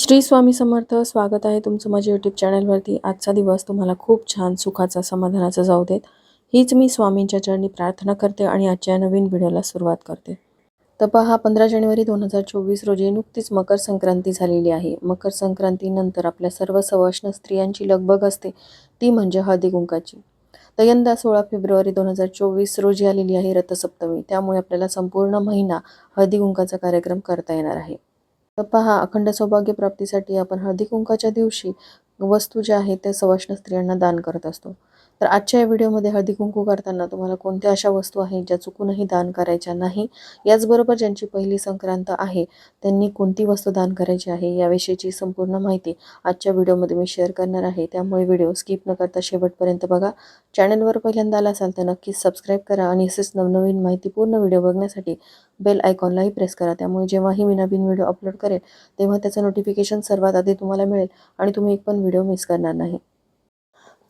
श्री स्वामी समर्थ स्वागत आहे तुमचं माझ्या यूट्यूब चॅनलवरती आजचा दिवस तुम्हाला खूप छान सुखाचा समाधानाचा जाऊ देत. हीच मी स्वामींच्या चरणी प्रार्थना करते आणि आजच्या नवीन व्हिडिओला सुरुवात करते. तर पहा पंधरा जानेवारी दोन हजार चोवीस रोजी नुकतीच मकर संक्रांती झालेली आहे. मकर संक्रांतीनंतर आपल्या सर्व सवष्ण स्त्रियांची लगबग असते ती म्हणजे हळदी कुंकाची. तर यंदा सोळा फेब्रुवारी दोन हजार चोवीस रोजी आलेली आहे रथसप्तमी. त्यामुळे आपल्याला संपूर्ण महिना हळदी कुंकाचा कार्यक्रम करता येणार आहे. तर पहा अखंड सौभाग्य प्राप्तीसाठी आपण हळदी कुंकाच्या दिवशी वस्तू ज्या आहेत त्या सवाष्ण स्त्रियांना दान करत असतो. तर आजच्या या व्हिडिओमध्ये हळदी कुंकू करताना तुम्हाला कोणत्या अशा वस्तू आहेत ज्या चुकूनही दान करायच्या नाही? याचबरोबर ज्यांची पहिली संक्रांत आहे त्यांनी कोणती वस्तू दान करायची आहे याविषयीची संपूर्ण माहिती आजच्या व्हिडिओमध्ये मी शेअर करणार आहे. त्यामुळे व्हिडिओ स्किप न करता शेवटपर्यंत बघा. चॅनलवर पहिल्यांदा आला असाल तर नक्कीच सबस्क्राईब करा आणि असेच नवनवीन माहितीपूर्ण व्हिडिओ बघण्यासाठी बेल आयकॉनलाही प्रेस करा. त्यामुळे जेव्हाही मी नवीन व्हिडिओ अपलोड करेल तेव्हा त्याचं नोटिफिकेशन सर्वात आधी तुम्हाला मिळेल आणि तुम्ही एक पण व्हिडिओ मिस करणार नाही.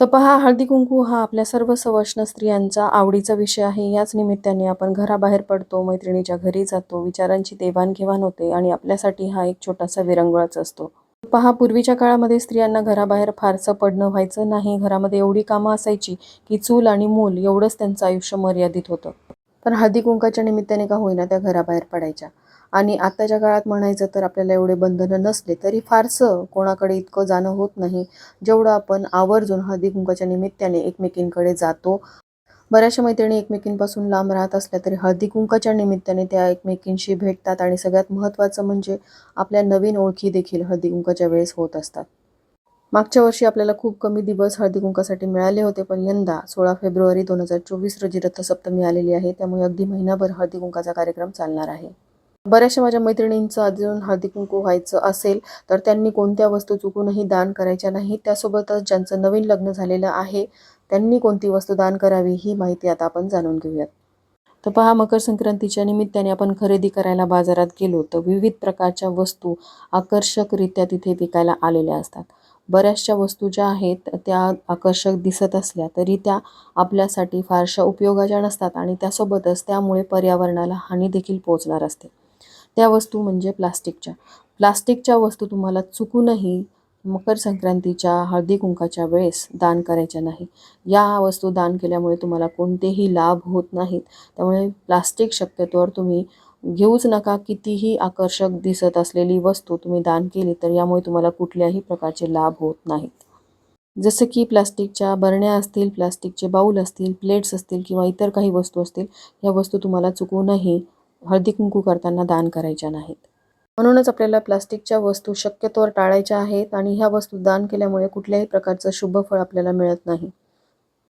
तर पहा हळदी कुंकू हा आपल्या सर्व सवष्ण स्त्रियांचा आवडीचा विषय आहे. याच निमित्ताने आपण घराबाहेर पडतो मैत्रिणीच्या घरी जातो विचारांची देवाणघेवाण होते आणि आपल्यासाठी हा एक छोटासा विरंगुळाच असतो. पहा पूर्वीच्या काळामध्ये स्त्रियांना घराबाहेर फारसं पडणं व्हायचं नाही. घरामध्ये एवढी कामं असायची की चूल आणि मूल एवढंच त्यांचं आयुष्य मर्यादित होतं. पण हळदी कुंकाच्या निमित्ताने का होईना त्या घराबाहेर पडायच्या. आणि आत्ताच्या काळात म्हणायचं तर आपल्याला एवढे बंधनं नसले तरी फारसं कोणाकडे इतकं जाणं होत नाही जेवढं आपण आवर्जून हळदी कुंकाच्या निमित्ताने एकमेकींकडे जातो. बऱ्याचशा मैत्रिणी एकमेकींपासून लांब राहत असल्या तरी हळदी कुंकाच्या निमित्ताने त्या एकमेकींशी भेटतात आणि सगळ्यात महत्त्वाचं म्हणजे आपल्या नवीन ओळखी देखील हळदी कुंकाच्या वेळेस होत असतात. मागच्या वर्षी आपल्याला खूप कमी दिवस हळदी कुंकासाठी मिळाले होते पण यंदा सोळा फेब्रुवारी दोन हजार चोवीस रोजी रथसप्तमी आलेली आहे. त्यामुळे अगदी महिनाभर हळदी कुंकाचा कार्यक्रम चालणार आहे. बऱ्याचशा माझ्या मैत्रिणींचं अजून हळदी कुंकू व्हायचं असेल तर त्यांनी कोणत्या वस्तू चुकूनही दान करायच्या नाही त्यासोबतच ज्यांचं नवीन लग्न झालेलं आहे त्यांनी कोणती वस्तू दान करावी ही माहिती आता आपण जाणून घेऊयात. तर पहा मकर संक्रांतीच्या निमित्ताने आपण खरेदी करायला बाजारात गेलो तर विविध प्रकारच्या वस्तू आकर्षकरित्या तिथे विकायला आलेल्या असतात. बऱ्याचशा वस्तू ज्या आहेत त्या आकर्षक दिसत असल्या तरी त्या आपल्यासाठी फारशा उपयोगाच्या नसतात आणि त्यासोबतच त्यामुळे पर्यावरणाला हानी देखील पोचणार असते. त्या वस्तू म्हणजे प्लास्टिकच्या. प्लास्टिकच्या वस्तू तुम्हाला चुकूनही मकर संक्रांतीच्या हळदी कुंकाच्या वेळेस दान करायच्या नाही. या वस्तू दान केल्यामुळे तुम्हाला कोणतेही लाभ होत नाहीत. त्यामुळे प्लास्टिक शक्यतोवर तुम्ही घेऊच नका. कितीही आकर्षक दिसत असलेली वस्तू तुम्ही दान केली तर यामुळे तुम्हाला कुठल्याही प्रकारचे लाभ होत नाहीत. जसं की प्लास्टिकच्या बरण्या असतील प्लास्टिकचे बाऊल असतील प्लेट्स असतील किंवा इतर काही वस्तू असतील या वस्तू तुम्हाला चुकूनही हळदी कुंकू करताना दान करायच्या नाहीत. म्हणूनच आपल्याला प्लास्टिकच्या वस्तू शक्यतोवर टाळायच्या आहेत आणि ह्या वस्तू दान केल्यामुळे कुठल्याही प्रकारचं शुभफळ आपल्याला मिळत नाही.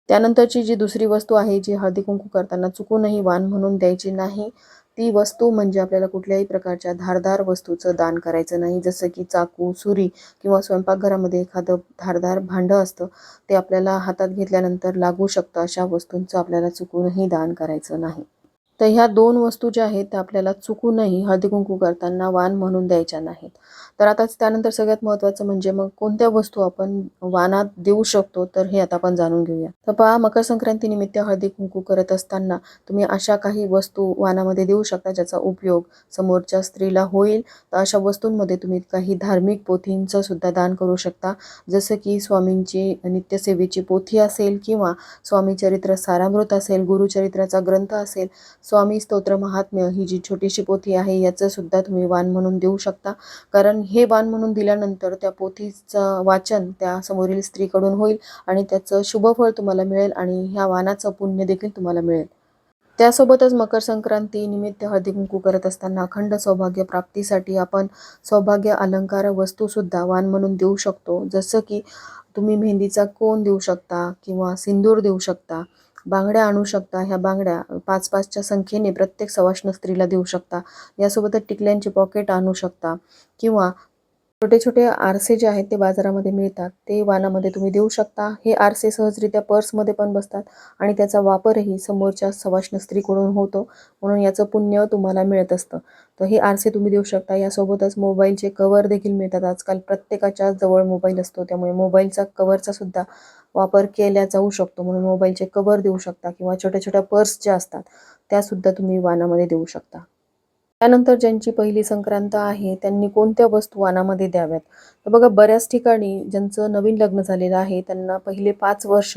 त्यानंतरची जी दुसरी वस्तू आहे जी हळदी कुंकू करताना चुकूनही वाण म्हणून द्यायची नाही ती वस्तू म्हणजे आपल्याला कुठल्याही प्रकारच्या धारदार वस्तूचं दान करायचं नाही. जसं की चाकू सुरी किंवा स्वयंपाकघरामध्ये एखादं धारदार भांडं असतं ते आपल्याला हातात घेतल्यानंतर लागू शकतं अशा वस्तूंचं आपल्याला चुकूनही दान करायचं नाही. तर ह्या दोन वस्तू ज्या आहेत त्या आपल्याला चुकूनही हळदी कुंकू करताना वाण म्हणून द्यायच्या नाहीत. तर आता त्यानंतर सगळ्यात महत्त्वाचं म्हणजे मग कोणत्या वस्तू आपण वानात देऊ शकतो तर हे आता आपण जाणून घेऊया. तर पहा मकर संक्रांतीनिमित्त हळदी कुंकू करत असताना तुम्ही अशा काही वस्तू वानामध्ये देऊ शकता ज्याचा उपयोग समोरच्या स्त्रीला होईल. तर अशा वस्तूंमध्ये तुम्ही काही धार्मिक पोथींचं सुद्धा दान करू शकता. जसं की स्वामींची नित्यसेवेची पोथी असेल किंवा स्वामीचरित्र सारामृत असेल गुरुचरित्राचा ग्रंथ असेल स्वामी स्तोत्र महात्म्य ही जी छोटीशी पोथी आहे याचं सुद्धा तुम्ही वाण म्हणून देऊ शकता. कारण हे वाण म्हणून दिल्यानंतर त्या पोथीचं वाचन त्या समोरील स्त्रीकडून होईल आणि त्याचं शुभफळ तुम्हाला मिळेल आणि ह्या वाणाचं पुण्य देखील तुम्हाला मिळेल. त्यासोबतच मकर संक्रांती निमित्त हळदी कुंकू करत असताना अखंड सौभाग्य प्राप्तीसाठी आपण सौभाग्य अलंकार वस्तूसुद्धा वाण म्हणून देऊ शकतो. जसं की तुम्ही मेहंदीचा कोन देऊ शकता किंवा सिंदूर देऊ शकता. बांगड्या आणू शकता. ह्या बांगड्या पाच पाचच्या संख्येने प्रत्येक सवाष्ण स्त्रीला देऊ शकता. यासोबतच टिकल्यांचे पॉकेट आणू शकता किंवा छोटे छोटे आरसे जे आहेत ते बाजारामध्ये मिळतात. ते वाणामध्ये तुम्ही देऊ शकता. हे आरसे सहजरित्या पर्समध्ये पण बसतात आणि त्याचा वापरही समोरच्या सवाष्ण स्त्रीकडून होतो. म्हणून याचं पुण्य तुम्हाला मिळत असतं. तर हे आरसे तुम्ही देऊ शकता. यासोबतच मोबाईलचे कवर देखील मिळतात. आजकाल प्रत्येकाच्या जवळ मोबाईल असतो. त्यामुळे मोबाईलचा कवरचा सुद्धा वापर केला जाऊ शकतो. म्हणून मोबाईलचे कवर देऊ शकता किंवा छोट्या छोट्या पर्स ज्या असतात त्यासुद्धा तुम्ही वाणामध्ये देऊ शकता. त्यानंतर ज्यांची पहिली संक्रांत आहे त्यांनी कोणत्या वस्तू वाणामध्ये द्याव्यात? तर बघा बऱ्याच ठिकाणी ज्यांचं नवीन लग्न झालेलं आहे त्यांना पहिले पाच वर्ष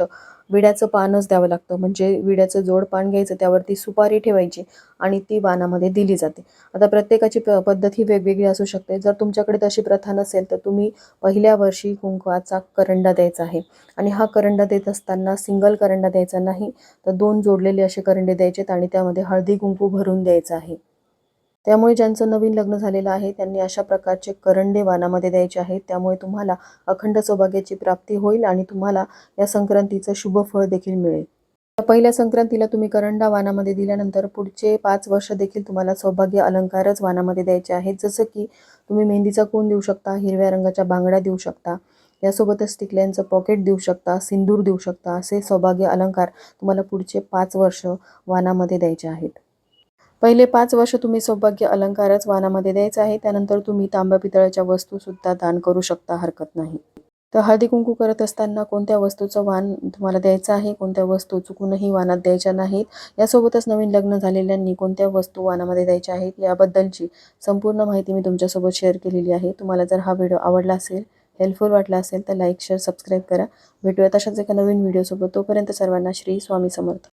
विड्याचं पानच द्यावं लागतं. म्हणजे विड्याचं जोड पान घ्यायचं त्यावरती सुपारी ठेवायची आणि ती वाणामध्ये दिली जाते. आता प्रत्येकाची प पद्धत ही वेगवेगळी असू शकते. जर तुमच्याकडे तशी प्रथा नसेल तर तुम्ही पहिल्या वर्षी कुंकवाचा करंडा द्यायचा आहे. आणि हा करंडा देत असताना सिंगल करंडा द्यायचा नाही तर दोन जोडलेले असे करंडे द्यायचेत आणि त्यामध्ये हळदी कुंकू भरून द्यायचं आहे. त्यामुळे ज्यांचं नवीन लग्न झालेलं आहे त्यांनी अशा प्रकारचे करंडे वाणामध्ये द्यायचे आहेत. त्यामुळे तुम्हाला अखंड सौभाग्याची प्राप्ती होईल आणि तुम्हाला या संक्रांतीचं शुभ फळ देखील मिळेल. पहिल्या संक्रांतीला तुम्ही करंडा वाणामध्ये दिल्यानंतर पुढचे पाच वर्ष देखील तुम्हाला सौभाग्य अलंकारच वाणामध्ये द्यायचे आहेत. जसं की तुम्ही मेहंदीचा कोण देऊ शकता हिरव्या रंगाच्या बांगड्या देऊ शकता यासोबतच टिकल्यांचं पॉकेट देऊ शकता सिंदूर देऊ शकता असे सौभाग्य अलंकार तुम्हाला पुढचे पाच वर्ष वाणामध्ये द्यायचे आहेत. पहिले पाच वर्ष तुम्ही सौभाग्य अलंकारच वानामध्ये द्यायचा आहे. त्यानंतर तुम्ही तांब्या पितळाच्या वस्तूसुद्धा दान करू शकता हरकत नाही. तर हळदी कुंकू करत असताना कोणत्या वस्तूचं वाण तुम्हाला द्यायचं आहे? कोणत्या वस्तू चुकूनही वानात द्यायच्या नाहीत? यासोबतच नवीन लग्न झालेल्यांनी कोणत्या वस्तू वानामध्ये द्यायच्या आहेत? याबद्दलची संपूर्ण माहिती मी तुमच्यासोबत शेअर केलेली आहे. तुम्हाला जर हा व्हिडिओ आवडला असेल हेल्पफुल वाटला असेल तर लाईक शेअर सबस्क्राईब करा. भेटूया तशाच एका नवीन व्हिडिओसोबत. तोपर्यंत सर्वांना श्री स्वामी समर्थ.